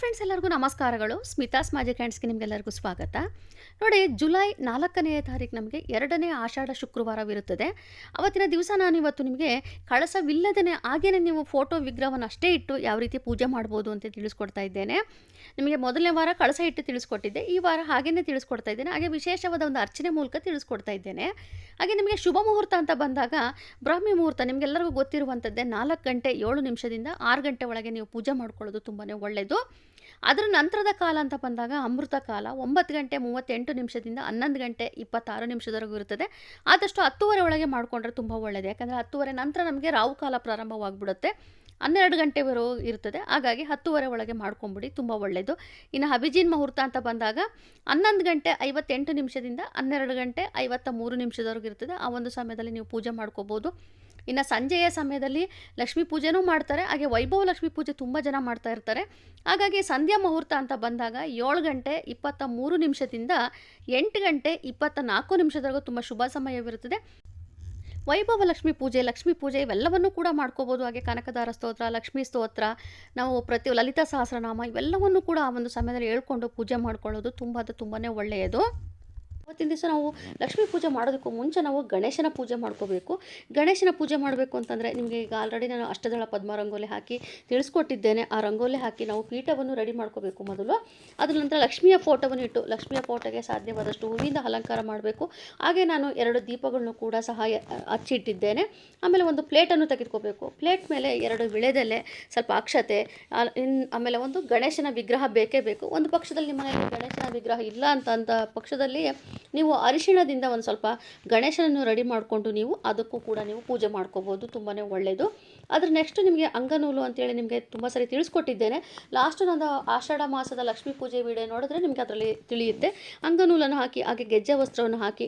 Friends ಎಲ್ಲರಿಗೂ ನಮಸ್ಕಾರಗಳು. Smitha's magic ಹ್ಯಾಂಡ್ಸ್ಗೆ ನಿಮಗೆಲ್ಲರಿಗೂ ಸ್ವಾಗತ. ನೋಡಿ, ಜುಲೈ ನಾಲ್ಕನೆಯ ತಾರೀಕು ನಮಗೆ ಎರಡನೇ ಆಷಾಢ ಶುಕ್ರವಾರವಿರುತ್ತದೆ. ಅವತ್ತಿನ ದಿವಸ ನಾನು ಇವತ್ತು ನಿಮಗೆ ಕಳಸವಿಲ್ಲದೇ ಹಾಗೇನೆ ನೀವು ಫೋಟೋ ವಿಗ್ರಹವನ್ನು ಅಷ್ಟೇ ಇಟ್ಟು ಯಾವ ರೀತಿ ಪೂಜೆ ಮಾಡ್ಬೋದು ಅಂತ ತಿಳಿಸ್ಕೊಡ್ತಾ ಇದ್ದೇನೆ. ನಿಮಗೆ ಮೊದಲನೇ ವಾರ ಕಳಸ ಇಟ್ಟು ತಿಳಿಸ್ಕೊಟ್ಟಿದ್ದೆ, ಈ ವಾರ ಹಾಗೇನೆ ತಿಳಿಸ್ಕೊಡ್ತಾ ಇದ್ದೇನೆ. ಹಾಗೆ ವಿಶೇಷವಾದ ಒಂದು ಅರ್ಚನೆ ಮೂಲಕ ತಿಳಿಸ್ಕೊಡ್ತಾ ಇದ್ದೇನೆ. ಹಾಗೆ ನಿಮಗೆ ಶುಭ ಮುಹೂರ್ತ ಅಂತ ಬಂದಾಗ ಬ್ರಾಹ್ಮಿ ಮುಹೂರ್ತ ನಿಮಗೆಲ್ಲರಿಗೂ ಗೊತ್ತಿರುವಂಥದ್ದೇ ನಾಲ್ಕು ಗಂಟೆ ಏಳು ನಿಮಿಷದಿಂದ ಆರು ಗಂಟೆ ಒಳಗೆ ನೀವು ಪೂಜೆ ಮಾಡ್ಕೊಳ್ಳೋದು ತುಂಬಾ ಒಳ್ಳೆಯದು ಅದರ ನಂತರದ ಕಾಲ ಅಂತ ಬಂದಾಗ ಅಮೃತ ಕಾಲ ಒಂಬತ್ತು ಗಂಟೆ ಮೂವತ್ತೆಂಟು ನಿಮಿಷದಿಂದ ಹನ್ನೊಂದು ಗಂಟೆ ಇಪ್ಪತ್ತಾರು ನಿಮಿಷದವರೆಗೂ ಇರುತ್ತದೆ. ಆದಷ್ಟು ಹತ್ತುವರೆ ಒಳಗೆ ಮಾಡಿಕೊಂಡ್ರೆ ತುಂಬ ಒಳ್ಳೆಯದು ಯಾಕಂದರೆ ಹತ್ತುವರೆ ನಂತರ ನಮಗೆ ರಾವು ಕಾಲ ಪ್ರಾರಂಭವಾಗಿಬಿಡುತ್ತೆ. ಹನ್ನೆರಡು ಗಂಟೆವರೆಗೂ ಇರುತ್ತದೆ. ಹಾಗಾಗಿ ಹತ್ತುವರೆ ಒಳಗೆ ಮಾಡ್ಕೊಂಬಿಡಿ, ತುಂಬ ಒಳ್ಳೆಯದು ಇನ್ನು ಅಭಿಜಿನ್ ಮುಹೂರ್ತ ಅಂತ ಬಂದಾಗ ಹನ್ನೊಂದು ಗಂಟೆ ಐವತ್ತೆಂಟು ನಿಮಿಷದಿಂದ ಹನ್ನೆರಡು ಗಂಟೆ ಐವತ್ತ ಮೂರು ನಿಮಿಷದವರೆಗೂ ಇರ್ತದೆ ಆ ಒಂದು ಸಮಯದಲ್ಲಿ ನೀವು ಪೂಜೆ ಮಾಡ್ಕೋಬೋದು. ಇನ್ನು ಸಂಜೆಯ ಸಮಯದಲ್ಲಿ ಲಕ್ಷ್ಮೀ ಪೂಜೆನೂ ಮಾಡ್ತಾರೆ, ಹಾಗೆ ವೈಭವ ಲಕ್ಷ್ಮೀ ಪೂಜೆ ತುಂಬ ಜನ ಮಾಡ್ತಾ ಇರ್ತಾರೆ. ಹಾಗಾಗಿ ಸಂಧ್ಯಾ ಮುಹೂರ್ತ ಅಂತ ಬಂದಾಗ ಏಳು ಗಂಟೆ ಇಪ್ಪತ್ತ ಮೂರು ನಿಮಿಷದಿಂದ ಎಂಟು ಗಂಟೆ ಇಪ್ಪತ್ತ ನಾಲ್ಕು ನಿಮಿಷದವರೆಗೂ ತುಂಬ ಶುಭ ಸಮಯವಿರುತ್ತದೆ. ವೈಭವ ಲಕ್ಷ್ಮೀ ಪೂಜೆ ಲಕ್ಷ್ಮೀ ಪೂಜೆ ಇವೆಲ್ಲವನ್ನು ಕೂಡ ಮಾಡ್ಕೋಬೋದು. ಹಾಗೆ ಕನಕದಾರ ಸ್ತೋತ್ರ, ಲಕ್ಷ್ಮೀ ಸ್ತೋತ್ರ, ನಾವು ಪ್ರತಿ ಲಲಿತಾ ಸಹಸ್ರನಾಮ ಇವೆಲ್ಲವನ್ನು ಕೂಡ ಆ ಒಂದು ಸಮಯದಲ್ಲಿ ಹೇಳ್ಕೊಂಡು ಪೂಜೆ ಮಾಡ್ಕೊಳ್ಳೋದು ತುಂಬ ಅದು ತುಂಬಾ ಒಳ್ಳೆಯದು. ಅವತ್ತಿನ ದಿವಸ ನಾವು ಲಕ್ಷ್ಮೀ ಪೂಜೆ ಮಾಡೋದಕ್ಕೂ ಮುಂಚೆ ನಾವು ಗಣೇಶನ ಪೂಜೆ ಮಾಡ್ಕೋಬೇಕು. ಗಣೇಶನ ಪೂಜೆ ಮಾಡಬೇಕು ಅಂತಂದರೆ ನಿಮಗೆ ಈಗ ಆಲ್ರೆಡಿ ನಾನು ಅಷ್ಟದಳ ಪದ್ಮ ರಂಗೋಲಿ ಹಾಕಿ ತಿಳಿಸ್ಕೊಟ್ಟಿದ್ದೇನೆ. ಆ ರಂಗೋಲಿ ಹಾಕಿ ನಾವು ಪೀಠವನ್ನು ರೆಡಿ ಮಾಡ್ಕೋಬೇಕು ಮೊದಲು. ಅದರ ನಂತರ ಲಕ್ಷ್ಮಿಯ ಫೋಟೋವನ್ನು ಇಟ್ಟು ಲಕ್ಷ್ಮಿಯ ಫೋಟೋಗೆ ಸಾಧ್ಯವಾದಷ್ಟು ಹೂವಿಂದ ಅಲಂಕಾರ ಮಾಡಬೇಕು. ಹಾಗೆ ನಾನು ಎರಡು ದೀಪಗಳನ್ನು ಕೂಡ ಸಹ ಹಚ್ಚಿಟ್ಟಿದ್ದೇನೆ. ಆಮೇಲೆ ಒಂದು ಪ್ಲೇಟನ್ನು ತೆಗೆದುಕೋಬೇಕು. ಪ್ಲೇಟ್ ಮೇಲೆ ಎರಡು ವಿಳೆದೆಲೆ ಸ್ವಲ್ಪ ಅಕ್ಷತೆ ಆಮೇಲೆ ಒಂದು ಗಣೇಶನ ವಿಗ್ರಹ ಬೇಕೇ ಬೇಕು. ಒಂದು ಪಕ್ಷದಲ್ಲಿ ನಿಮ್ಮ ಗಣೇಶನ ವಿಗ್ರಹ ಇಲ್ಲ ಅಂತ ಪಕ್ಷದಲ್ಲಿ ನೀವು ಅರಿಶಿಣದಿಂದ ಒಂದು ಸ್ವಲ್ಪ ಗಣೇಶನನ್ನು ರೆಡಿ ಮಾಡಿಕೊಂಡು ನೀವು ಅದಕ್ಕೂ ಕೂಡ ನೀವು ಪೂಜೆ ಮಾಡ್ಕೋಬೋದು ತುಂಬಾ ಒಳ್ಳೆಯದು ಅದ್ರ ನೆಕ್ಸ್ಟ್ ನಿಮಗೆ ಅಂಗನೂಲು ಅಂತೇಳಿ ನಿಮಗೆ ತುಂಬ ಸರಿ ತಿಳಿಸ್ಕೊಟ್ಟಿದ್ದೇನೆ. ಲಾಸ್ಟ್ ನಾನು ಆಷಾಢ ಮಾಸದ ಲಕ್ಷ್ಮೀ ಪೂಜೆ ವಿಡಿಯೋ ನೋಡಿದ್ರೆ ನಿಮಗೆ ಅದರಲ್ಲಿ ತಿಳಿಯುತ್ತೆ. ಅಂಗನೂಲನ್ನು ಹಾಕಿ, ಹಾಗೆ ಗೆಜ್ಜೆ ವಸ್ತ್ರವನ್ನು ಹಾಕಿ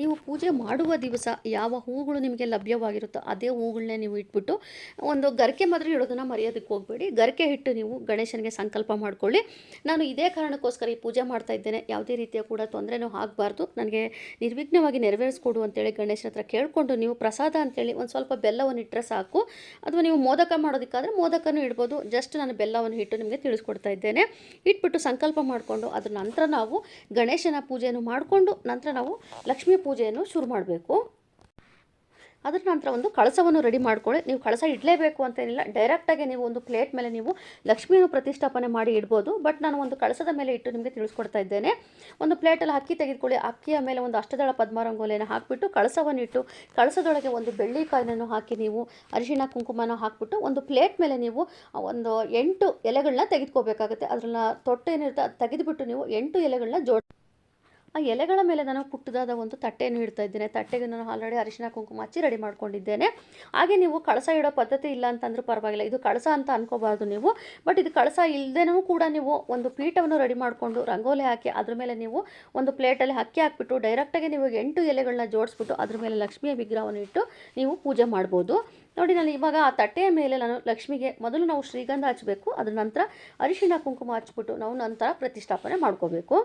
ನೀವು ಪೂಜೆ ಮಾಡುವ ದಿವಸ ಯಾವ ಹೂಗಳು ನಿಮಗೆ ಲಭ್ಯವಾಗಿರುತ್ತೋ ಅದೇ ಹೂಗಳನ್ನೇ ನೀವು ಇಟ್ಬಿಟ್ಟು ಒಂದು ಗರಿಕೆ ಮಾತ್ರ ಇಡೋದನ್ನು ಮರೆಯೋದಕ್ಕೆ ಹೋಗಬೇಡಿ. ಗರಿಕೆ ಇಟ್ಟು ನೀವು ಗಣೇಶನಿಗೆ ಸಂಕಲ್ಪ ಮಾಡಿಕೊಳ್ಳಿ. ನಾನು ಇದೇ ಕಾರಣಕ್ಕೋಸ್ಕರ ಈ ಪೂಜೆ ಮಾಡ್ತಾ ಇದ್ದೇನೆ. ಯಾವುದೇ ರೀತಿಯ ಕೂಡ ತೊಂದರೆನೂ ಆಗಬಾರ್ದು. ನನಗೆ ನಿರ್ವಿಘ್ನವಾಗಿ ನೆರವೇರಿಸ್ಕೊಡು ಅಂತೇಳಿ ಗಣೇಶನ ಹತ್ರ ಕೇಳಿಕೊಂಡು ನೀವು ಪ್ರಸಾದ ಅಂತೇಳಿ ಒಂದು ಸ್ವಲ್ಪ ಬೆಲ್ಲವನ್ನು ಇಟ್ಟರೆ ಸಾಕು. ಅಥವಾ ನೀವು ಮೋದಕ ಮಾಡೋದಕ್ಕಾದರೆ ಮೋದಕನೂ ಇಡ್ಬೋದು. ಜಸ್ಟ್ ನಾನು ಬೆಲ್ಲವನ್ನು ಇಟ್ಟು ನಿಮಗೆ ತಿಳಿಸ್ಕೊಡ್ತಾ ಇದ್ದೇನೆ. ಇಟ್ಬಿಟ್ಟು ಸಂಕಲ್ಪ ಮಾಡಿಕೊಂಡು ಅದ್ರ ನಂತರ ನಾವು ಗಣೇಶನ ಪೂಜೆಯನ್ನು ಮಾಡಿಕೊಂಡು ನಂತರ ನಾವು ಲಕ್ಷ್ಮೀ ಪೂಜೆಯನ್ನು ಶುರು ಮಾಡಬೇಕು. ಅದರ ನಂತರ ಒಂದು ಕಳಸವನ್ನು ರೆಡಿ ಮಾಡ್ಕೊಳ್ಳಿ. ನೀವು ಕಳಸ ಇಡಲೇಬೇಕು ಅಂತೇನಿಲ್ಲ. ಡೈರೆಕ್ಟಾಗಿ ನೀವು ಒಂದು ಪ್ಲೇಟ್ ಮೇಲೆ ನೀವು ಲಕ್ಷ್ಮಿಯನ್ನು ಪ್ರತಿಷ್ಠಾಪನೆ ಮಾಡಿ ಇಡ್ಬೋದು. ಬಟ್ ನಾನು ಒಂದು ಕಳಸದ ಮೇಲೆ ಇಟ್ಟು ನಿಮಗೆ ತಿಳಿಸ್ಕೊಡ್ತಾ ಇದ್ದೇನೆ. ಒಂದು ಪ್ಲೇಟಲ್ಲಿ ಅಕ್ಕಿ ತೆಗೆದುಕೊಳ್ಳಿ. ಅಕ್ಕಿಯ ಮೇಲೆ ಒಂದು ಅಷ್ಟದಳ ಪದ್ಮರಂಗೋಲಿಯನ್ನು ಹಾಕಿಬಿಟ್ಟು ಕಳಸವನ್ನು ಇಟ್ಟು, ಕಳಸದೊಳಗೆ ಒಂದು ಬೆಳ್ಳಿ ಕಾಯಿನನ್ನು ಹಾಕಿ ನೀವು ಅರಿಶಿಣ, ಕುಂಕುಮನ ಹಾಕಿಬಿಟ್ಟು ಒಂದು ಪ್ಲೇಟ್ ಮೇಲೆ ನೀವು ಒಂದು ಎಂಟು ಎಲೆಗಳನ್ನ ತೆಗೆದುಕೋಬೇಕಾಗುತ್ತೆ. ಅದರನ್ನ ತೊಟ್ಟೆ ಏನಿರುತ್ತೆ ಅದು ತೆಗೆದುಬಿಟ್ಟು ನೀವು ಎಂಟು ಎಲೆಗಳನ್ನ ಜೋಡ್ ಆ ಎಲೆಗಳ ಮೇಲೆ ನಾನು ಪುಟ್ಟದಾದ ಒಂದು ತಟ್ಟೆಯನ್ನು ಇಡ್ತಾ ಇದ್ದೇನೆ. ತಟ್ಟೆಗೆ ನಾನು ಆಲ್ರೆಡಿ ಅರಿಶಿನ ಕುಂಕುಮ ಹಚ್ಚಿ ರೆಡಿ ಮಾಡ್ಕೊಂಡಿದ್ದೇನೆ. ಹಾಗೆ ನೀವು ಕಳಸ ಇಡೋ ಪದ್ಧತಿ ಇಲ್ಲ ಅಂತಂದ್ರೂ ಪರವಾಗಿಲ್ಲ. ಇದು ಕಳಸ ಅಂತ ಅನ್ಕೋಬಾರ್ದು ನೀವು. ಬಟ್ ಇದು ಕಳಸ ಇಲ್ಲದೇನೂ ಕೂಡ ನೀವು ಒಂದು ಪೀಠವನ್ನು ರೆಡಿ ಮಾಡಿಕೊಂಡು ರಂಗೋಲಿ ಹಾಕಿ ಅದ್ರ ಮೇಲೆ ನೀವು ಒಂದು ಪ್ಲೇಟಲ್ಲಿ ಅಕ್ಕಿ ಹಾಕ್ಬಿಟ್ಟು ಡೈರೆಕ್ಟಾಗಿ ನೀವು ಎಂಟು ಎಲೆಗಳನ್ನ ಜೋಡಿಸ್ಬಿಟ್ಟು ಅದ್ರ ಮೇಲೆ ಲಕ್ಷ್ಮಿಯ ವಿಗ್ರಹವನ್ನು ಇಟ್ಟು ನೀವು ಪೂಜೆ ಮಾಡ್ಬೋದು. ನೋಡಿ ನಾನು ಇವಾಗ ಆ ತಟ್ಟೆಯ ಮೇಲೆ ನಾನು ಲಕ್ಷ್ಮಿಗೆ ಮೊದಲು ನಾವು ಶ್ರೀಗಂಧ ಹಚ್ಚಬೇಕು. ಅದ್ರ ನಂತರ ಅರಿಶಿಣ ಕುಂಕುಮ ಹಚ್ಬಿಟ್ಟು ನಾವು ನಂತರ ಪ್ರತಿಷ್ಠಾಪನೆ ಮಾಡ್ಕೋಬೇಕು.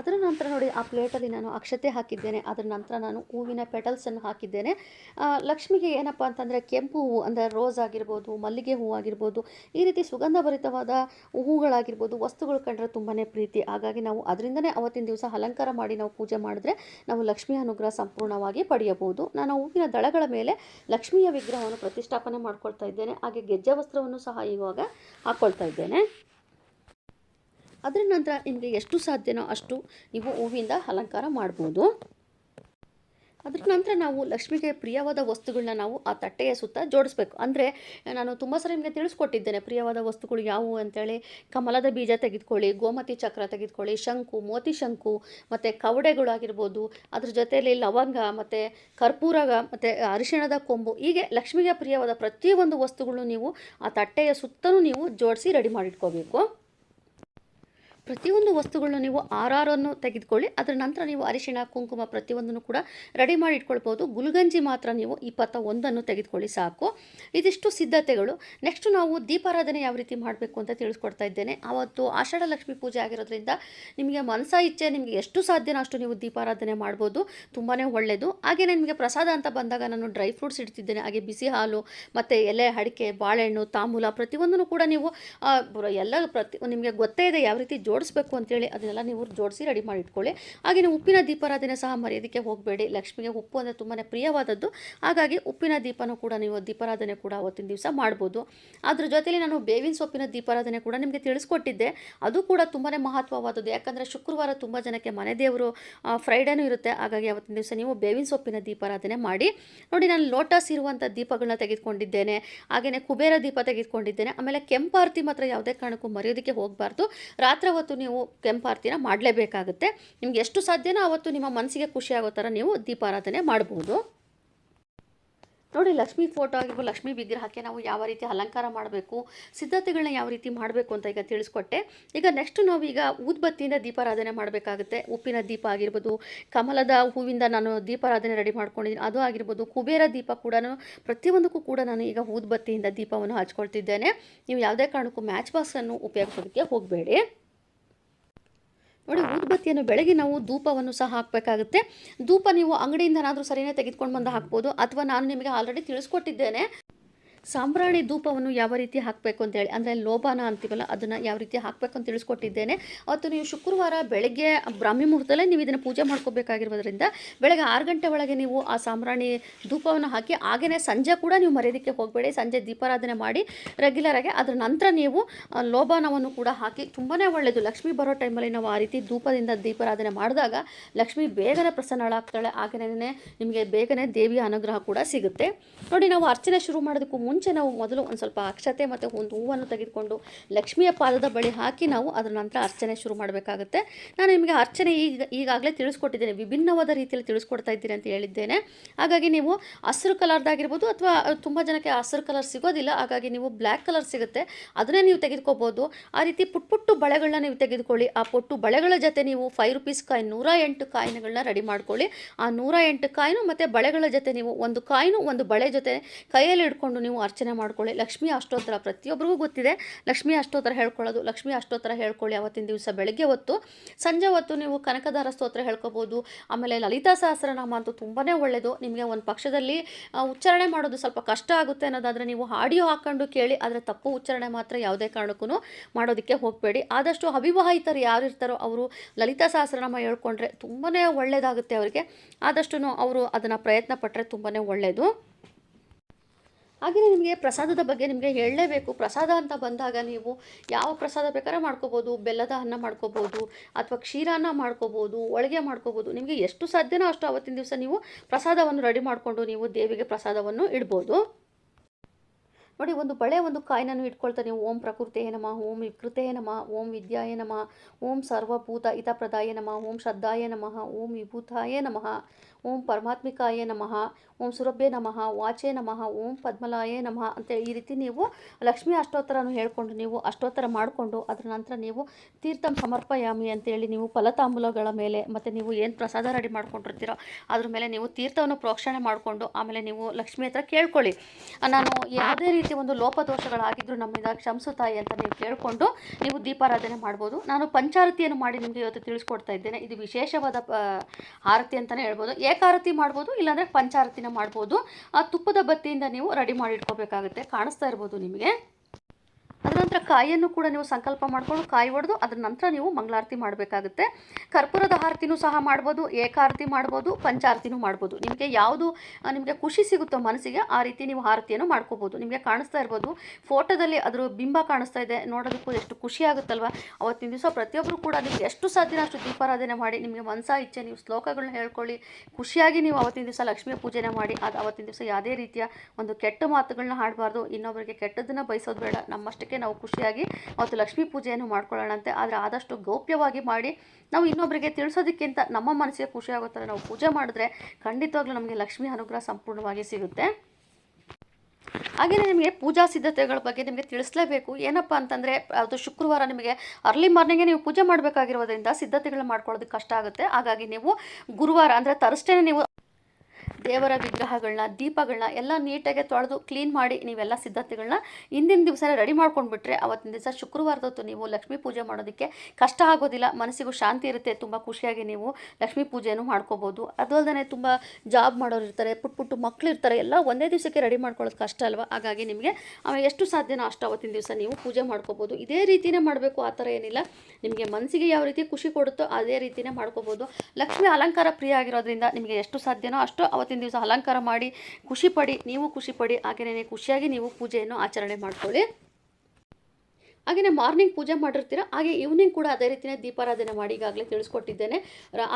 ಅದರ ನಂತರ ನೋಡಿ, ಆ ಪ್ಲೇಟಲ್ಲಿ ನಾನು ಅಕ್ಷತೆ ಹಾಕಿದ್ದೇನೆ. ಅದರ ನಂತರ ನಾನು ಹೂವಿನ ಪೆಟಲ್ಸನ್ನು ಹಾಕಿದ್ದೇನೆ. ಲಕ್ಷ್ಮಿಗೆ ಏನಪ್ಪ ಅಂತಂದರೆ, ಕೆಂಪು ಹೂವು ಅಂದರೆ ರೋಸ್ ಆಗಿರ್ಬೋದು, ಮಲ್ಲಿಗೆ ಹೂವು ಆಗಿರ್ಬೋದು, ಈ ರೀತಿ ಸುಗಂಧಭರಿತವಾದ ಹೂವುಗಳಾಗಿರ್ಬೋದು ವಸ್ತುಗಳು ಕಂಡ್ರೆ ತುಂಬಾ ಪ್ರೀತಿ. ಹಾಗಾಗಿ ನಾವು ಅದರಿಂದನೇ ಅವತ್ತಿನ ದಿವಸ ಅಲಂಕಾರ ಮಾಡಿ ನಾವು ಪೂಜೆ ಮಾಡಿದ್ರೆ ನಾವು ಲಕ್ಷ್ಮಿಯ ಅನುಗ್ರಹ ಸಂಪೂರ್ಣವಾಗಿ ಪಡೆಯಬಹುದು. ನಾನು ಹೂವಿನ ದಳಗಳ ಮೇಲೆ ಲಕ್ಷ್ಮಿಯ ವಿಗ್ರಹವನ್ನು ಪ್ರತಿಷ್ಠಾಪನೆ ಮಾಡ್ಕೊಳ್ತಾ ಇದ್ದೇನೆ. ಹಾಗೆ ಗೆಜ್ಜೆ ವಸ್ತ್ರವನ್ನು ಸಹ ಇವಾಗ ಹಾಕ್ಕೊಳ್ತಾ ಇದ್ದೇನೆ. ಅದರ ನಂತರ ನಿಮಗೆ ಎಷ್ಟು ಸಾಧ್ಯನೋ ಅಷ್ಟು ನೀವು ಹೂವಿಂದ ಅಲಂಕಾರ ಮಾಡ್ಬೋದು. ಅದ್ರ ನಂತರ ನಾವು ಲಕ್ಷ್ಮಿಗೆ ಪ್ರಿಯವಾದ ವಸ್ತುಗಳನ್ನ ನಾವು ಆ ತಟ್ಟೆಯ ಸುತ್ತ ಜೋಡಿಸ್ಬೇಕು. ಅಂದರೆ ನಾನು ತುಂಬ ಸರಿ ನಿಮಗೆ ತಿಳಿಸ್ಕೊಟ್ಟಿದ್ದೇನೆ ಪ್ರಿಯವಾದ ವಸ್ತುಗಳು ಯಾವುವು ಅಂತೇಳಿ. ಕಮಲದ ಬೀಜ ತೆಗೆದುಕೊಳ್ಳಿ, ಗೋಮತಿ ಚಕ್ರ ತೆಗೆದುಕೊಳ್ಳಿ, ಶಂಕು, ಮೋತಿ ಶಂಕು, ಮತ್ತು ಕವಡೆಗಳಾಗಿರ್ಬೋದು ಅದ್ರ ಜೊತೆಯಲ್ಲಿ ಲವಂಗ, ಮತ್ತು ಕರ್ಪೂರ ಮತ್ತು ಅರಿಶಿಣದ ಕೊಂಬು, ಹೀಗೆ ಲಕ್ಷ್ಮಿಗೆ ಪ್ರಿಯವಾದ ಪ್ರತಿಯೊಂದು ವಸ್ತುಗಳನ್ನು ನೀವು ಆ ತಟ್ಟೆಯ ಸುತ್ತಲೂ ನೀವು ಜೋಡಿಸಿ ರೆಡಿ ಮಾಡಿಟ್ಕೋಬೇಕು. ಪ್ರತಿಯೊಂದು ವಸ್ತುಗಳನ್ನು ನೀವು ಆರಾರನ್ನು ತೆಗೆದುಕೊಳ್ಳಿ. ಅದರ ನಂತರ ನೀವು ಅರಿಶಿಣ, ಕುಂಕುಮ ಪ್ರತಿಯೊಂದನ್ನು ಕೂಡ ರೆಡಿ ಮಾಡಿ ಇಟ್ಕೊಳ್ಬೋದು ಗುಲ್ಗಂಜಿ ಮಾತ್ರ ನೀವು ಇಪ್ಪತ್ತ ಒಂದನ್ನು ತೆಗೆದುಕೊಳ್ಳಿ ಸಾಕು. ಇದಿಷ್ಟು ಸಿದ್ಧತೆಗಳು. ನೆಕ್ಸ್ಟ್ ನಾವು ದೀಪಾರಾಧನೆ ಯಾವ ರೀತಿ ಮಾಡಬೇಕು ಅಂತ ತಿಳಿಸ್ಕೊಡ್ತಾ ಇದ್ದೇನೆ. ಆವತ್ತು ಆಷಾಢ ಲಕ್ಷ್ಮಿ ಪೂಜೆ ಆಗಿರೋದ್ರಿಂದ ನಿಮಗೆ ಮನಸ ಇಚ್ಛೆ ನಿಮಗೆ ಎಷ್ಟು ಸಾಧ್ಯನೋ ಅಷ್ಟು ನೀವು ದೀಪಾರಾಧನೆ ಮಾಡ್ಬೋದು. ತುಂಬಾ ಒಳ್ಳೆಯದು ಹಾಗೆಯೇ ನಿಮಗೆ ಪ್ರಸಾದ ಅಂತ ಬಂದಾಗ ನಾನು ಡ್ರೈ ಫ್ರೂಟ್ಸ್ ಇಡ್ತಿದ್ದೇನೆ. ಹಾಗೆ ಬಿಸಿ ಹಾಲು, ಮತ್ತು ಎಲೆ, ಅಡಿಕೆ, ಬಾಳೆಹಣ್ಣು, ತಾಂಬೂಲ ಪ್ರತಿಯೊಂದನ್ನು ಕೂಡ ನೀವು ಎಲ್ಲ ಪ್ರತಿ, ನಿಮಗೆ ಗೊತ್ತೇ ಇದೆ ಯಾವ ರೀತಿ ಜೋಡಿಸ್ಬೇಕು ಅಂತೇಳಿ ಅದನ್ನೆಲ್ಲ ನೀವು ಜೋಡಿಸಿ ರೆಡಿ ಮಾಡಿ ಇಟ್ಕೊಳ್ಳಿ. ಹಾಗೆಯೇ ಉಪ್ಪಿನ ದೀಪಾರಾಧನೆ ಸಹ ಮರೆಯೋದಕ್ಕೆ ಹೋಗಬೇಡಿ. ಲಕ್ಷ್ಮಿಗೆ ಉಪ್ಪು ಅಂದರೆ ತುಂಬಾ ಪ್ರಿಯವಾದದ್ದು. ಹಾಗಾಗಿ ಉಪ್ಪಿನ ದೀಪನೂ ಕೂಡ ನೀವು ದೀಪಾರಾಧನೆ ಕೂಡ ಅವತ್ತಿನ ದಿವಸ ಮಾಡ್ಬೋದು. ಅದ್ರ ಜೊತೆಯಲ್ಲಿ ನಾನು ಬೇವಿನ ಸೊಪ್ಪಿನ ದೀಪಾರಾಧನೆ ಕೂಡ ನಿಮಗೆ ತಿಳಿಸ್ಕೊಟ್ಟಿದ್ದೆ. ಅದು ಕೂಡ ತುಂಬಾ ಮಹತ್ವವಾದದ್ದು. ಯಾಕಂದರೆ ಶುಕ್ರವಾರ ತುಂಬ ಜನಕ್ಕೆ ಮನೆ ದೇವರು ಫ್ರೈಡೇನೂ ಇರುತ್ತೆ. ಹಾಗಾಗಿ ಅವತ್ತಿನ ದಿವಸ ನೀವು ಬೇವಿನ ಸೊಪ್ಪಿನ ದೀಪಾರಾಧನೆ ಮಾಡಿ. ನೋಡಿ, ನಾನು ಲೋಟಸ್ ಇರುವಂಥ ದೀಪಗಳನ್ನ ತೆಗೆದುಕೊಂಡಿದ್ದೇನೆ. ಹಾಗೆಯೇ ಕುಬೇರ ದೀಪ ತೆಗೆದುಕೊಂಡಿದ್ದೇನೆ. ಆಮೇಲೆ ಕೆಂಪಾರತಿ ಮಾತ್ರ ಯಾವುದೇ ಕಾರಣಕ್ಕೂ ಮರೆಯೋದಕ್ಕೆ ಹೋಗಬಾರ್ದು. ರಾತ್ರಿ ನೀವು ಕೆಂಪಾರತಿನ ಮಾಡಲೇಬೇಕಾಗುತ್ತೆ. ನಿಮ್ಗೆ ಎಷ್ಟು ಸಾಧ್ಯನೋ ಅವತ್ತು ನಿಮ್ಮ ಮನಸ್ಸಿಗೆ ಖುಷಿ ಆಗೋ ಥರ ನೀವು ದೀಪಾರಾಧನೆ ಮಾಡ್ಬೋದು. ನೋಡಿ, ಲಕ್ಷ್ಮಿ ಫೋಟೋ ಆಗಿರ್ಬೋದು, ಲಕ್ಷ್ಮಿ ವಿಗ್ರಹಕ್ಕೆ ನಾವು ಯಾವ ರೀತಿ ಅಲಂಕಾರ ಮಾಡಬೇಕು, ಸಿದ್ಧತೆಗಳನ್ನ ಯಾವ ರೀತಿ ಮಾಡಬೇಕು ಅಂತ ಈಗ ತಿಳಿಸ್ಕೊಟ್ಟೆ. ಈಗ ನೆಕ್ಸ್ಟ್ ನಾವು ಈಗ ಊದ್ಬತ್ತಿಯಿಂದ ದೀಪಾರಾಧನೆ ಮಾಡಬೇಕಾಗುತ್ತೆ. ಉಪ್ಪಿನ ದೀಪ ಆಗಿರ್ಬೋದು, ಕಮಲದ ಹೂವಿಂದ ನಾನು ದೀಪಾರಾಧನೆ ರೆಡಿ ಮಾಡ್ಕೊಂಡಿದ್ದೀನಿ. ಅದು ಆಗಿರ್ಬೋದು, ಕುಬೇರ ದೀಪ ಕೂಡ ಪ್ರತಿಯೊಂದಕ್ಕೂ ಕೂಡ ನಾನು ಈಗ ಊದ್ಬತ್ತಿಯಿಂದ ದೀಪವನ್ನು ಹಚ್ಕೊಳ್ತಿದ್ದೇನೆ. ನೀವು ಯಾವುದೇ ಕಾರಣಕ್ಕೂ ಮ್ಯಾಚ್ ಬಾಕ್ಸನ್ನು ಉಪಯೋಗಿಸೋದಕ್ಕೆ ಹೋಗಬೇಡಿ. ನೋಡಿ, ಊದುಬತ್ತಿಯನ್ನು ಬೆಳಗ್ಗೆ ನಾವು ಧೂಪವನ್ನು ಸಹ ಹಾಕಬೇಕಾಗುತ್ತೆ. ಧೂಪ ನೀವು ಅಂಗಡಿಯಿಂದನಾದರೂ ಸರಿಯೇ ತೆಗೆದುಕೊಂಡು ಬಂದು ಹಾಕ್ಬೋದು. ಅಥವಾ ನಾನು ನಿಮಗೆ ಆಲ್ರೆಡಿ ತಿಳಿಸ್ಕೊಟ್ಟಿದ್ದೇನೆ. ಸಾಂಬ್ರಾಣಿ ಧೂಪವನ್ನು ಯಾವ ರೀತಿ ಹಾಕಬೇಕು ಅಂತೇಳಿ ಅಂದರೆ ಲೋಬಾನ ಅಂತೀವಲ್ಲ, ಅದನ್ನು ಯಾವ ರೀತಿ ಹಾಕಬೇಕು ಅಂತ ತಿಳಿಸ್ಕೊಟ್ಟಿದ್ದೇನೆ. ಅವತ್ತು ನೀವು ಶುಕ್ರವಾರ ಬೆಳಗ್ಗೆ ಬ್ರಾಹ್ಮಿ ಮುಹೂರ್ತದಲ್ಲೇ ನೀವು ಇದನ್ನು ಪೂಜೆ ಮಾಡ್ಕೋಬೇಕಾಗಿರೋದ್ರಿಂದ, ಬೆಳಗ್ಗೆ ಆರು ಗಂಟೆ ಒಳಗೆ ನೀವು ಆ ಸಾಂಬ್ರಾಣಿ ಧೂಪವನ್ನು ಹಾಕಿ ಹಾಗೆಯೇ ಸಂಜೆ ಕೂಡ ನೀವು ಮರೆಯೋದಕ್ಕೆ ಹೋಗಬೇಡಿ. ಸಂಜೆ ದೀಪಾರಾಧನೆ ಮಾಡಿ ರೆಗ್ಯುಲರಾಗಿ ಅದರ ನಂತರ ನೀವು ಲೋಬಾನವನ್ನು ಕೂಡ ಹಾಕಿ ತುಂಬಾ ಒಳ್ಳೆಯದು ಲಕ್ಷ್ಮಿ ಬರೋ ಟೈಮಲ್ಲಿ ನಾವು ಆ ರೀತಿ ಧೂಪದಿಂದ ದೀಪಾರಾಧನೆ ಮಾಡಿದಾಗ, ಲಕ್ಷ್ಮಿ ಬೇಗನೆ ಪ್ರಸನ್ನಳಾಗ್ತಾಳೆ ಹಾಗೆಯೇ ನಿಮಗೆ ಬೇಗನೆ ದೇವಿಯ ಅನುಗ್ರಹ ಕೂಡ ಸಿಗುತ್ತೆ. ನೋಡಿ, ನಾವು ಅರ್ಚನೆ ಶುರು ಮಾಡೋದಕ್ಕೂ ನಾವು ಮೊದಲು ಒಂದು ಸ್ವಲ್ಪ ಅಕ್ಷತೆ ಮತ್ತು ಒಂದು ಹೂವನ್ನು ತೆಗೆದುಕೊಂಡು ಲಕ್ಷ್ಮಿಯ ಪಾದದ ಬಳಿ ಹಾಕಿ ನಾವು ಅದರ ನಂತರ ಅರ್ಚನೆ ಶುರು ಮಾಡಬೇಕಾಗುತ್ತೆ. ನಾನು ನಿಮಗೆ ಅರ್ಚನೆ ಈಗ ಈಗಾಗಲೇ ತಿಳಿಸ್ಕೊಟ್ಟಿದ್ದೇನೆ. ವಿಭಿನ್ನವಾದ ರೀತಿಯಲ್ಲಿ ತಿಳಿಸ್ಕೊಡ್ತಾ ಇದ್ದೀನಿ ಅಂತ ಹೇಳಿದ್ದೇನೆ. ಹಾಗಾಗಿ ನೀವು ಹಸಿರು ಕಲರ್ದಾಗಿರ್ಬೋದು ಅಥವಾ ತುಂಬ ಜನಕ್ಕೆ ಹಸಿರು ಕಲರ್ ಸಿಗೋದಿಲ್ಲ. ಹಾಗಾಗಿ ನೀವು ಬ್ಲ್ಯಾಕ್ ಕಲರ್ ಸಿಗುತ್ತೆ. ಅದನ್ನೇ ನೀವು ತೆಗೆದುಕೋಬೋದು. ಆ ರೀತಿ ಪುಟ್ಪುಟ್ಟು ಬಳೆಗಳನ್ನ ನೀವು ತೆಗೆದುಕೊಳ್ಳಿ. ಆ ಪುಟ್ಟು ಬಳೆಗಳ ಜೊತೆ ನೀವು ಫೈವ್ ರುಪೀಸ್ ಕಾಯಿನ್ ನೂರ ಎಂಟು ಕಾಯಿನ್ಗಳನ್ನ ರೆಡಿ ಮಾಡ್ಕೊಳ್ಳಿ. ಆ ನೂರ ಎಂಟು ಕಾಯಿನು ಮತ್ತು ಬಳೆಗಳ ಜೊತೆ ನೀವು ಒಂದು ಕಾಯಿನು ಒಂದು ಬಳೆ ಜೊತೆ ಕೈಯಲ್ಲಿ ಹಿಡ್ಕೊಂಡು ನೀವು ಅರ್ಚನೆ ಮಾಡ್ಕೊಳ್ಳಿ. ಲಕ್ಷ್ಮಿ ಅಷ್ಟೋತ್ತರ ಪ್ರತಿಯೊಬ್ಬರಿಗೂ ಗೊತ್ತಿದೆ. ಲಕ್ಷ್ಮಿ ಅಷ್ಟೋತ್ತರ ಹೇಳ್ಕೊಳ್ಳೋದು, ಲಕ್ಷ್ಮಿ ಅಷ್ಟೋತ್ತರ ಹೇಳ್ಕೊಳ್ಳಿ ಅವತ್ತಿನ ದಿವಸ ಬೆಳಗ್ಗೆ ಹೊತ್ತು. ಸಂಜೆ ಹೊತ್ತು ನೀವು ಕನಕದಾರ ಸ್ತೋತ್ರ ಹೇಳ್ಕೊಬೋದು. ಆಮೇಲೆ ಲಲಿತಾ ಸಹಸ್ರನಾಮ ಅಂತೂ ತುಂಬಾ ಒಳ್ಳೆಯದು ನಿಮಗೆ ಒಂದು ಪಕ್ಷದಲ್ಲಿ ಉಚ್ಚಾರಣೆ ಮಾಡೋದು ಸ್ವಲ್ಪ ಕಷ್ಟ ಆಗುತ್ತೆ ಅನ್ನೋದಾದರೆ ನೀವು ಆಡಿಯೋ ಹಾಕ್ಕೊಂಡು ಕೇಳಿ, ಆದರೆ ತಪ್ಪು ಉಚ್ಚಾರಣೆ ಮಾತ್ರ ಯಾವುದೇ ಕಾರಣಕ್ಕೂ ಮಾಡೋದಕ್ಕೆ ಹೋಗಬೇಡಿ. ಆದಷ್ಟು ಅವಿವಾಹಿತರು ಯಾರು ಇರ್ತಾರೋ ಅವರು ಲಲಿತಾ ಸಹಸ್ರನಾಮ ಹೇಳ್ಕೊಂಡ್ರೆ ತುಂಬಾ ಒಳ್ಳೆಯದಾಗುತ್ತೆ ಅವರಿಗೆ. ಆದಷ್ಟು ಅವರು ಅದನ್ನು ಪ್ರಯತ್ನ ಪಟ್ಟರೆ ತುಂಬಾ ಒಳ್ಳೆಯದು ಹಾಗೆಯೇ ನಿಮಗೆ ಪ್ರಸಾದದ ಬಗ್ಗೆ ನಿಮಗೆ ಹೇಳಲೇಬೇಕು. ಪ್ರಸಾದ ಅಂತ ಬಂದಾಗ ನೀವು ಯಾವ ಪ್ರಸಾದ ಬೇಕಾದ್ರೆ ಮಾಡ್ಕೋಬೋದು, ಬೆಲ್ಲದ ಅನ್ನ ಮಾಡ್ಕೋಬೋದು ಅಥವಾ ಕ್ಷೀರಾನ್ನ ಮಾಡ್ಕೋಬೋದು ಒಳಗೆ ಮಾಡ್ಕೋಬೋದು. ನಿಮಗೆ ಎಷ್ಟು ಸಾಧ್ಯನೋ ಅಷ್ಟು ಅವತ್ತಿನ ದಿವಸ ನೀವು ಪ್ರಸಾದವನ್ನು ರೆಡಿ ಮಾಡಿಕೊಂಡು ನೀವು ದೇವಿಗೆ ಪ್ರಸಾದವನ್ನು ಇಡ್ಬೋದು. ನೋಡಿ, ಒಂದು ಬಳೆ ಒಂದು ಕಾಯಿನನ್ನು ಇಟ್ಕೊಳ್ತಾನೆ ಓಂ ಪ್ರಕೃತಿಯೇ ನಮಃ, ಓಂ ವಿಕೃತೇ ನಮಃ, ಓಂ ವಿದ್ಯಾಯ ನಮಃ, ಓಂ ಸರ್ವಭೂತ ಹಿತಪ್ರದಾಯ ನಮಃ, ಓಂ ಶ್ರದ್ಧಾಯ ನಮಃ, ಓಂ ವಿಭೂತಾಯ ನಮಃ, ಓಂ ಪರಮಾತ್ಮಿಕಾಯ ನಮಃ, ಓಂ ಸುರಭ್ಯ ನಮಃ, ವಾಚೆ ನಮಃ, ಓಂ ಪದ್ಮಲಾಯ ನಮಃ ಅಂತ ಈ ರೀತಿ ನೀವು ಲಕ್ಷ್ಮೀ ಅಷ್ಟೋತ್ತರನು ಹೇಳ್ಕೊಂಡು, ನೀವು ಅಷ್ಟೋತ್ತರ ಮಾಡಿಕೊಂಡು, ಅದರ ನಂತರ ನೀವು ತೀರ್ಥಂ ಸಮರ್ಪಯಾಮಿ ಅಂತೇಳಿ ನೀವು ಫಲತಾಂಬೂಲಗಳ ಮೇಲೆ ಮತ್ತು ನೀವು ಏನು ಪ್ರಸಾದ ರೆಡಿ ಮಾಡ್ಕೊಂಡಿರ್ತೀರೋ, ಅದ್ರ ಮೇಲೆ ನೀವು ತೀರ್ಥವನ್ನು ಪ್ರೋಕ್ಷಣೆ ಮಾಡಿಕೊಂಡು, ಆಮೇಲೆ ನೀವು ಲಕ್ಷ್ಮಿ ಹತ್ರ ಕೇಳ್ಕೊಳ್ಳಿ. ನಾನು ಯಾವುದೇ ರೀತಿ ಒಂದು ಲೋಪದೋಷಗಳಾಗಿದ್ದರೂ ನಮ್ಮಿಂದ ಕ್ಷಮಿಸು ತಾಯಿ ಅಂತ ನೀವು ಕೇಳಿಕೊಂಡು ನೀವು ದೀಪಾರಾಧನೆ ಮಾಡ್ಬೋದು. ನಾನು ಪಂಚಾರತಿಯನ್ನು ಮಾಡಿ ನಿಮಗೆ ಇವತ್ತು ತಿಳಿಸ್ಕೊಡ್ತಾ ಇದ್ದೇನೆ. ಇದು ವಿಶೇಷವಾದ ಆರತಿ ಅಂತಲೇ ಹೇಳ್ಬೋದು. ಏಕಾರತಿ ಮಾಡ್ಬೋದು, ಇಲ್ಲಾಂದರೆ ಪಂಚಾರತಿನ ಮಾಡ್ಬೋದು. ಆ ತುಪ್ಪದ ಬತ್ತಿಯಿಂದ ನೀವು ರೆಡಿ ಮಾಡಿ ಇಟ್ಕೋಬೇಕಾಗುತ್ತೆ. ಕಾಣಿಸ್ತಾ ಇರ್ಬೋದು ನಿಮಗೆ. ಅದರ ನಂತರ ಕಾಯಿಯನ್ನು ಕೂಡ ನೀವು ಸಂಕಲ್ಪ ಮಾಡಿಕೊಂಡು ಕಾಯಿ ಹೊಡೆದು ಅದರ ನಂತರ ನೀವು ಮಂಗಳಾರತಿ ಮಾಡಬೇಕಾಗುತ್ತೆ. ಕರ್ಪೂರದ ಆರತಿನೂ ಸಹ ಮಾಡ್ಬೋದು, ಏಕಾರತಿ ಮಾಡ್ಬೋದು, ಪಂಚಾರತಿನೂ ಮಾಡ್ಬೋದು. ನಿಮಗೆ ಯಾವುದು ನಿಮಗೆ ಖುಷಿ ಸಿಗುತ್ತೋ ಮನಸ್ಸಿಗೆ ಆ ರೀತಿ ನೀವು ಆರತಿಯನ್ನು ಮಾಡ್ಕೋಬೋದು. ನಿಮಗೆ ಕಾಣಿಸ್ತಾ ಇರ್ಬೋದು. ಫೋಟೋದಲ್ಲಿ ಅದರ ಬಿಂಬ ಕಾಣಿಸ್ತಾ ಇದೆ. ನೋಡೋದಕ್ಕೂ ಎಷ್ಟು ಖುಷಿ ಆಗುತ್ತಲ್ವ? ಅವತ್ತಿನ ದಿವಸ ಪ್ರತಿಯೊಬ್ಬರು ಕೂಡ ನಿಮಗೆ ಎಷ್ಟು ಸಾಧ್ಯ ಅಷ್ಟು ದೀಪಾರಾಧನೆ ಮಾಡಿ, ನಿಮಗೆ ಮನಸ ಇಚ್ಛೆ, ನೀವು ಶ್ಲೋಕಗಳನ್ನ ಹೇಳ್ಕೊಳ್ಳಿ. ಖುಷಿಯಾಗಿ ನೀವು ಅವತ್ತಿನ ದಿವಸ ಲಕ್ಷ್ಮೀ ಪೂಜೆನ ಮಾಡಿ, ಅದು ಅವತ್ತಿನ ದಿವಸ ಯಾವುದೇ ರೀತಿಯ ಒಂದು ಕೆಟ್ಟ ಮಾತುಗಳನ್ನ ಹಾಡಬಾರ್ದು. ಇನ್ನೊಬ್ಬರಿಗೆ ಕೆಟ್ಟದನ್ನು ಬಯಸೋದು ಬೇಡ. ನಮ್ಮಷ್ಟಕ್ಕೆ ನಾವು ಖುಷಿಯಾಗಿ ಅವತ್ತು ಲಕ್ಷ್ಮೀ ಪೂಜೆಯನ್ನು ಮಾಡ್ಕೊಳ್ಳೋಣಂತೆ. ಆದರೆ ಆದಷ್ಟು ಗೌಪ್ಯವಾಗಿ ಮಾಡಿ, ನಾವು ಇನ್ನೊಬ್ಬರಿಗೆ ತಿಳಿಸೋದಕ್ಕಿಂತ ನಮ್ಮ ಮನಸ್ಸಿಗೆ ಖುಷಿ ಆಗೋ ನಾವು ಪೂಜೆ ಮಾಡಿದ್ರೆ ಖಂಡಿತವಾಗ್ಲೂ ನಮಗೆ ಲಕ್ಷ್ಮೀ ಅನುಗ್ರಹ ಸಂಪೂರ್ಣವಾಗಿ ಸಿಗುತ್ತೆ. ಹಾಗೆಯೇ ನಿಮಗೆ ಪೂಜಾ ಸಿದ್ಧತೆಗಳ ಬಗ್ಗೆ ನಿಮಗೆ ತಿಳಿಸಲೇಬೇಕು. ಏನಪ್ಪ ಅಂತಂದರೆ, ಅದು ಶುಕ್ರವಾರ ನಿಮಗೆ ಅರ್ಲಿ ಮಾರ್ನಿಂಗೇ ನೀವು ಪೂಜೆ ಮಾಡಬೇಕಾಗಿರೋದ್ರಿಂದ ಸಿದ್ಧತೆಗಳು ಮಾಡ್ಕೊಳ್ಳೋದಕ್ಕೆ ಕಷ್ಟ ಆಗುತ್ತೆ. ಹಾಗಾಗಿ ನೀವು ಗುರುವಾರ ಅಂದರೆ ತರ್ಸ್ಡೇನೆ ನೀವು ದೇವರ ವಿಗ್ರಹಗಳನ್ನ, ದೀಪಗಳನ್ನ ಎಲ್ಲ ನೀಟಾಗಿ ತೊಳೆದು ಕ್ಲೀನ್ ಮಾಡಿ ನೀವೆಲ್ಲ ಸಿದ್ಧತೆಗಳನ್ನ ಹಿಂದಿನ ದಿವಸ ರೆಡಿ ಮಾಡ್ಕೊಂಡ್ಬಿಟ್ರೆ ಅವತ್ತಿನ ದಿವಸ ಶುಕ್ರವಾರದೊತ್ತು ನೀವು ಲಕ್ಷ್ಮೀ ಪೂಜೆ ಮಾಡೋದಕ್ಕೆ ಕಷ್ಟ ಆಗೋದಿಲ್ಲ, ಮನಸ್ಸಿಗೂ ಶಾಂತಿ ಇರುತ್ತೆ, ತುಂಬ ಖುಷಿಯಾಗಿ ನೀವು ಲಕ್ಷ್ಮೀ ಪೂಜೆಯನ್ನು ಮಾಡ್ಕೋಬೋದು. ಅದು ಅಲ್ಲದೆ ತುಂಬ ಜಾಬ್ ಮಾಡೋರು ಇರ್ತಾರೆ, ಪುಟ್ ಪುಟ್ಟು ಮಕ್ಕಳು ಇರ್ತಾರೆ, ಎಲ್ಲ ಒಂದೇ ದಿವಸಕ್ಕೆ ರೆಡಿ ಮಾಡ್ಕೊಳ್ಳೋದು ಕಷ್ಟ ಅಲ್ವಾ? ಹಾಗಾಗಿ ನಿಮಗೆ ಎಷ್ಟು ಸಾಧ್ಯನೋ ಅಷ್ಟು ಅವತ್ತಿನ ದಿವಸ ನೀವು ಪೂಜೆ ಮಾಡ್ಕೋಬೋದು. ಇದೇ ರೀತಿಯೇ ಮಾಡಬೇಕು, ಆ ಥರ ಏನಿಲ್ಲ. ನಿಮಗೆ ಮನಸ್ಸಿಗೆ ಯಾವ ರೀತಿ ಖುಷಿ ಕೊಡುತ್ತೋ ಅದೇ ರೀತಿನೇ ಮಾಡ್ಕೋಬೋದು. ಲಕ್ಷ್ಮಿ ಅಲಂಕಾರ ಪ್ರಿಯ ಆಗಿರೋದ್ರಿಂದ ನಿಮಗೆ ಎಷ್ಟು ಸಾಧ್ಯನೋ ಅಷ್ಟು ಅವತ್ತಿನ ದಿವಸ ಅಲಂಕಾರ ಮಾಡಿ ಖುಷಿ ಪಡಿ, ನೀವು ಖುಷಿ ಪಡಿ ಹಾಗೆಯೇ ಖುಷಿಯಾಗಿ ನೀವು ಪೂಜೆಯನ್ನು ಆಚರಣೆ ಮಾಡ್ಕೊಳ್ಳಿ. ಹಾಗೆಯೇ ಮಾರ್ನಿಂಗ್ ಪೂಜೆ ಮಾಡಿರ್ತೀರ, ಹಾಗೆ ಈವ್ನಿಂಗ್ ಕೂಡ ಅದೇ ರೀತಿಯೇ ದೀಪಾರಾಧನೆ ಮಾಡಿ ಈಗಾಗಲೇ ತಿಳಿಸ್ಕೊಟ್ಟಿದ್ದೇನೆ.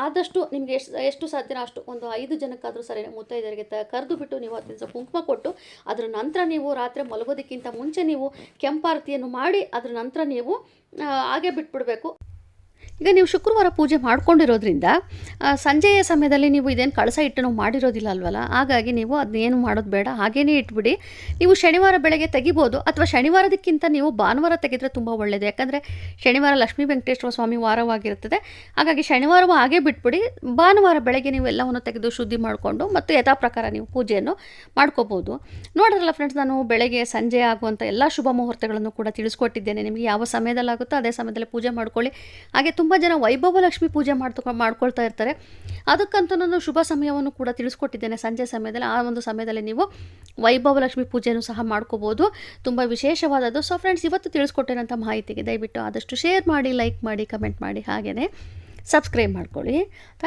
ಆದಷ್ಟು ನಿಮಗೆ ಎಷ್ಟು ಎಷ್ಟು ಸಾಧ್ಯನ ಅಷ್ಟು ಒಂದು ಐದು ಜನಕ್ಕಾದರೂ ಸರಿ ಮುತ್ತೈದರಿಗೆ ತ, ಕರೆದು ಬಿಟ್ಟು ನೀವು ಹತ್ತು ದಿವಸ ಕುಂಕುಮ ಕೊಟ್ಟು, ಅದರ ನಂತರ ನೀವು ರಾತ್ರಿ ಮಲಗೋದಕ್ಕಿಂತ ಮುಂಚೆ ನೀವು ಕೆಂಪಾರತಿಯನ್ನು ಮಾಡಿ, ಅದರ ನಂತರ ನೀವು ಹಾಗೆ ಬಿಟ್ಬಿಡಬೇಕು. ಈಗ ನೀವು ಶುಕ್ರವಾರ ಪೂಜೆ ಮಾಡ್ಕೊಂಡಿರೋದ್ರಿಂದ ಸಂಜೆಯ ಸಮಯದಲ್ಲಿ ನೀವು ಇದೇನು ಕಳಸ ಇಟ್ಟು ನಾವು ಮಾಡಿರೋದಿಲ್ಲ ಅಲ್ವಲ್ಲ? ಹಾಗಾಗಿ ನೀವು ಅದನ್ನೇನು ಮಾಡೋದು ಬೇಡ, ಹಾಗೇನೇ ಇಟ್ಬಿಡಿ. ನೀವು ಶನಿವಾರ ಬೆಳಗ್ಗೆ ತೆಗಿಬೋದು ಅಥವಾ ಶನಿವಾರದಕ್ಕಿಂತ ನೀವು ಭಾನುವಾರ ತೆಗೆದರೆ ತುಂಬ ಒಳ್ಳೆಯದು ಯಾಕಂದರೆ ಶನಿವಾರ ಲಕ್ಷ್ಮೀ ವೆಂಕಟೇಶ್ವರ ಸ್ವಾಮಿ ವಾರವಾಗಿರುತ್ತದೆ. ಹಾಗಾಗಿ ಶನಿವಾರವೂ ಹಾಗೆ ಬಿಟ್ಬಿಡಿ. ಭಾನುವಾರ ಬೆಳಗ್ಗೆ ನೀವು ಎಲ್ಲವನ್ನು ತೆಗೆದು ಶುದ್ಧಿ ಮಾಡಿಕೊಂಡು ಮತ್ತು ಯಥಾ ಪ್ರಕಾರ ನೀವು ಪೂಜೆಯನ್ನು ಮಾಡ್ಕೋಬೋದು. ನೋಡಿದ್ರಲ್ಲ ಫ್ರೆಂಡ್ಸ್ ನಾನು ಬೆಳಗ್ಗೆ ಸಂಜೆ ಆಗುವಂಥ ಎಲ್ಲ ಶುಭ ಮುಹೂರ್ತಗಳನ್ನು ಕೂಡ ತಿಳಿಸ್ಕೊಟ್ಟಿದ್ದೇನೆ. ನಿಮಗೆ ಯಾವ ಸಮಯದಲ್ಲಾಗುತ್ತೋ ಅದೇ ಸಮಯದಲ್ಲಿ ಪೂಜೆ ಮಾಡ್ಕೊಳ್ಳಿ. ಹಾಗೆ ತುಂಬ ಜನ ವೈಭವ ಲಕ್ಷ್ಮಿ ಪೂಜೆ ಮಾಡ್ತೊ ಮಾಡ್ಕೊಳ್ತಾ ಇರ್ತಾರೆ. ಅದಕ್ಕಂತ ನಾನು ಶುಭ ಸಮಯವನ್ನು ಕೂಡ ತಿಳಿಸ್ಕೊಟ್ಟಿದ್ದೇನೆ. ಸಂಜೆ ಸಮಯದಲ್ಲಿ, ಆ ಒಂದು ಸಮಯದಲ್ಲಿ ನೀವು ವೈಭವ ಲಕ್ಷ್ಮಿ ಪೂಜೆಯನ್ನು ಸಹ ಮಾಡ್ಕೋಬೋದು. ತುಂಬ ವಿಶೇಷವಾದದ್ದು. ಸೊ ಫ್ರೆಂಡ್ಸ್ ಇವತ್ತು ತಿಳಿಸ್ಕೊಟ್ಟಿರೋಂಥ ಮಾಹಿತಿಗೆ ದಯವಿಟ್ಟು ಆದಷ್ಟು ಶೇರ್ ಮಾಡಿ ಲೈಕ್ ಮಾಡಿ ಕಮೆಂಟ್ ಮಾಡಿ ಹಾಗೆಯೇ ಸಬ್ಸ್ಕ್ರೈಬ್ ಮಾಡ್ಕೊಳ್ಳಿ.